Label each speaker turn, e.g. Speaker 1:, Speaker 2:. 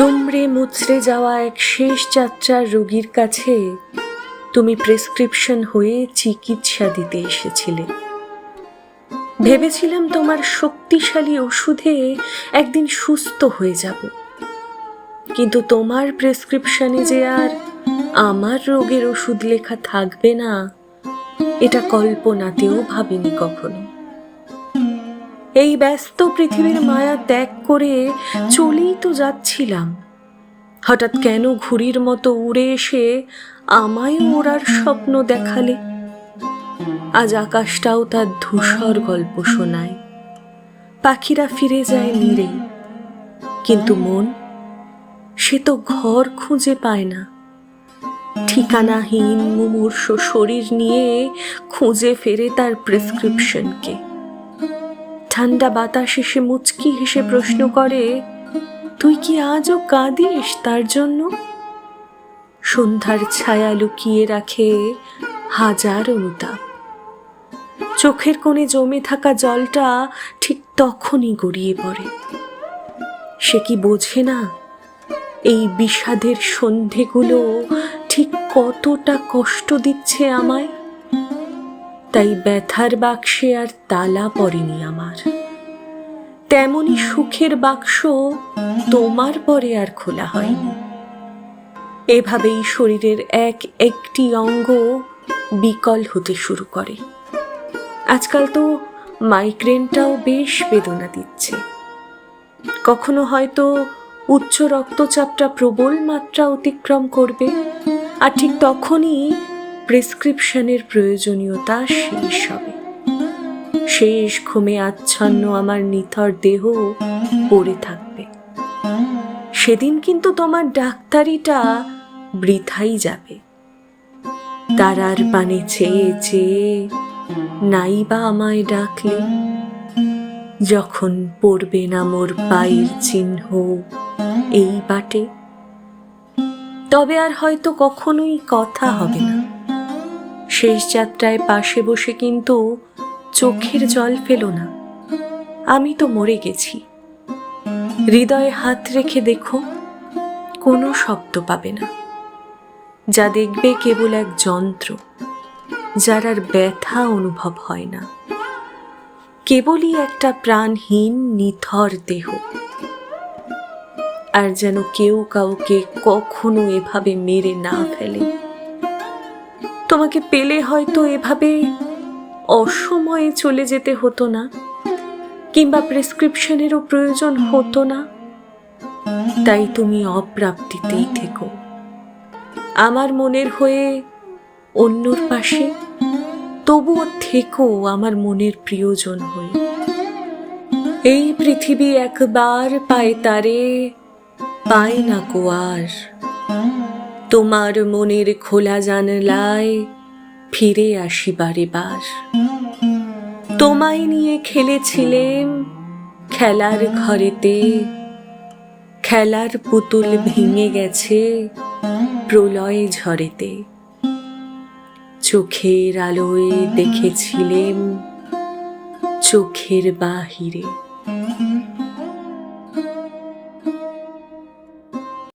Speaker 1: দুমড়ে মুচড়ে যাওয়া এক শেষ যাত্রার রোগীর কাছে তুমি প্রেসক্রিপশন হয়ে চিকিৎসা দিতে এসেছিলে। ভেবেছিলাম তোমার শক্তিশালী ওষুধে একদিন সুস্থ হয়ে যাব। কিন্তু তোমার প্রেসক্রিপশনে যে আর আমার রোগের ওষুধ লেখা থাকবে না, এটা কল্পনাতেও ভাবিনি কখনো। এই ব্যস্ত পৃথিবীর মায়া ত্যাগ করে চলেই তো যাচ্ছিলাম। হঠাৎ কেন ঘুড়ির মতো উড়ে এসে আমায় ওড়ার স্বপ্ন দেখালে? আজ আকাশটাও তার ধূসর গল্প শোনায়। পাখিরা ফিরে যায় নীরে, কিন্তু মন সে তো ঘর খুঁজে পায় না। ঠিকানাহীন মুমূর্ষ শরীর নিয়ে খুঁজে ফেরে তার প্রেসক্রিপশনকে ঠান্ডা বাতাস এসে মুচকি হেসে প্রশ্ন করে, তুই কি আজও কাঁদিস তার জন্য? সন্ধ্যার ছায়া লুকিয়ে রাখে হাজার অনুতাপ। চোখের কোণে জমে থাকা জলটা ঠিক তখনই গড়িয়ে পড়ে। সে কি বোঝে না, এই বিষাদের সন্ধেগুলো ঠিক কতটা কষ্ট দিচ্ছে আমায়? তাই ব্যথার বাক্সে আর তালা পড়েনি আমার। তেমনি সুখের বাক্স তোমার পরে আর খোলা হয়নি। এভাবেই শরীরের এক একটি অঙ্গ বিকল হতে শুরু করে। আজকাল তো মাইগ্রেনটাও বেশ বেদনা দিচ্ছে। কখনো হয়তো উচ্চ রক্তচাপটা প্রবল মাত্রা অতিক্রম করবে, আর ঠিক তখনই প্রেসক্রিপশনের প্রয়োজনীয়তা শেষ হবে। শেষ ঘুমে আচ্ছন্ন আমার নিথর দেহ পড়ে থাকবে। সেদিন কিন্তু তোমার ডাক্তারিটা বৃথাই যাবে। তারার পানে চেয়ে চেয়ে নাই বা আমায় ডাকলে। যখন পড়বে না মোর পায়ের চিহ্ন এই বাটে। তবে আর হয়তো কখনোই কথা হবে না। শেষ যাত্রায় পাশে বসে কিন্তু চোখের জল ফেলো না। আমি তো মরে গেছি। হৃদয়ে হাত রেখে দেখো, কোনো শব্দ পাবে না। যা দেখবে কেবল এক যন্ত্র, যার আর ব্যথা অনুভব হয় না। কেবলই একটা প্রাণহীন, নিথর দেহ। আর যেন কেউ কাউকে কখনো এভাবে মেরে না ফেলে। তোমাকে পেলে হয়তো এভাবে অসময়ে চলে যেতে হতো না, কিংবা প্রেসক্রিপশনেরও প্রয়োজন হতো না। তাই তুমি অপ্রাপ্তিতেই থেকো। আমার মনের হয়ে অন্যর পাশে, তবুও থেকো আমার মনের প্রিয়জন হয়ে। এই পৃথিবী একবার পায় তারে, পায় না কোয়ার তোমার মনের খোলা জানলায় ফিরে আসি বারে বার তোমায় নিয়ে খেলেছিলেন খেলার ঘরেতে, খেলার পুতুল ভেঙে গেছে প্রলয় ঝড়েতে। চোখের আলোয় দেখেছিলেন চোখের বাহিরে